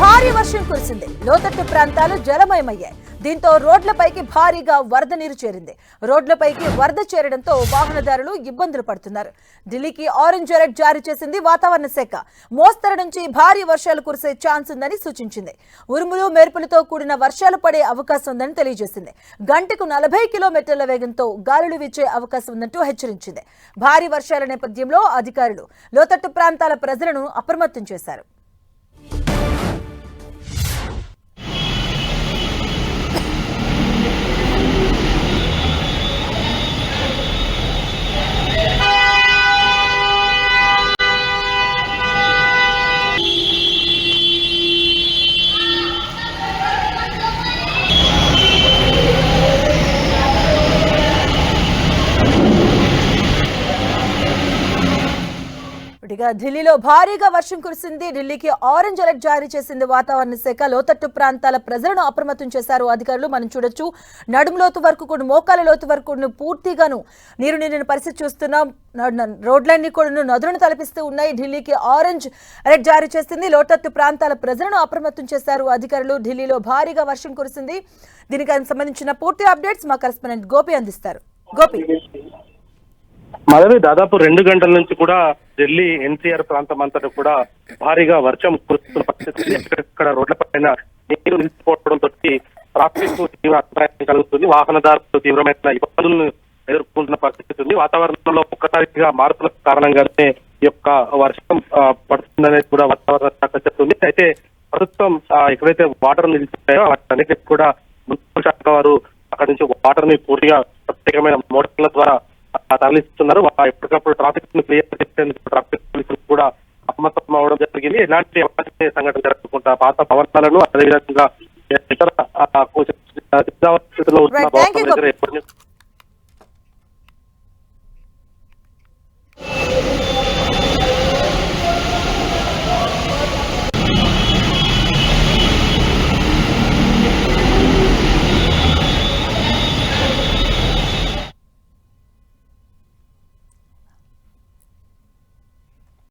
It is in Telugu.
భారీ వర్షం కురిసింది. లోతట్టు ప్రాంతాలు జలమయమయ్యాయి. దీంతో రోడ్లపైకి భారీగా వరద నీరు చేరింది. రోడ్లపైకి వరద చేరడంతో వాహనదారులు ఇబ్బందులు పడుతున్నారు. ఢిల్లీకి ఆరెంజ్ అలర్ట్ జారీ చేసింది వాతావరణ శాఖ. మోస్తరు నుంచి భారీ వర్షాలు కురిసే ఛాన్స్ ఉందని సూచించింది. ఉరుములు మెరుపులతో కూడిన వర్షాలు పడే అవకాశం ఉందని తెలియజేసింది. గంటకు నలభై కిలోమీటర్ల వేగంతో గాలులు వీచే అవకాశం ఉందంటూ హెచ్చరించింది. భారీ వర్షాల నేపథ్యంలో అధికారులు లోతట్టు ప్రాంతాల ప్రజలను అప్రమత్తం చేశారు. ఇక ఢిల్లీలో భారీగా వర్షం కురిసింది. ఢిల్లీకి ఆరెంజ్ అలర్ట్ జారీ చేసింది. వాతావరణ శాఖ లోతట్టు ప్రాంతాల ప్రజలను అప్రమత్తం చేశారు. అధికారులు మనం చూడొచ్చు. నడుము లోతు వరకు కూడా మోకాల లోతు వరకు పూర్తిగాను నీరు నిండిన పరిస్థితి చూస్తున్నాం. రోడ్లన్నీ కూడా నదులను తలపిస్తూ ఉన్నాయి. ఢిల్లీకి ఆరెంజ్ అలర్ట్ జారీ చేసింది. లోతట్టు ప్రాంతాల ప్రజలను అప్రమత్తం చేశారు అధికారులు. ఢిల్లీలో భారీగా వర్షం కురిసింది. దీనికి సంబంధించిన పూర్తి అప్డేట్స్ మా కరెస్పాండెంట్ గోపి అందిస్తారు. గోపి. మాధవి దాదాపు రెండు గంటల నుంచి కూడా ఢిల్లీ ఎన్సీఆర్ ప్రాంతం అంతటా కూడా భారీగా వర్షం కురుస్తున్న పరిస్థితి ఎక్కడెక్కడ రోడ్ల పైన నీరు నిలిచిపోవడంతో ట్రాఫిక్ తీవ్ర అంతరాయం కలుగుతుంది. వాహనదారులు తీవ్రమైన ఇబ్బందులను ఎదుర్కొంటున్న పరిస్థితి ఉంది. వాతావరణంలో ఒక్కసారిగా మార్పుల కారణంగానే ఈ యొక్క వర్షం పడుతుందనేది కూడా వాతావరణ శాఖ చెప్తుంది. అయితే ప్రస్తుతం ఎక్కడైతే వాటర్ నిలిచిపోయాయో వాటన్నిటికి కూడా మున్సిపల్ శాఖ వారు అక్కడి నుంచి వాటర్ని పూర్తిగా ప్రత్యేకమైన మోటార్ల ద్వారా తరలిస్తున్నారు. ఎప్పటికప్పుడు ట్రాఫిక్ను క్లియర్ చేసేందుకు ట్రాఫిక్ పోలీసులు కూడా అప్రమత్తం అవడం జరిగింది. ఎలాంటి సంఘటన జరగకుండా పాత భవనాలను అదేవిధంగా ఇతర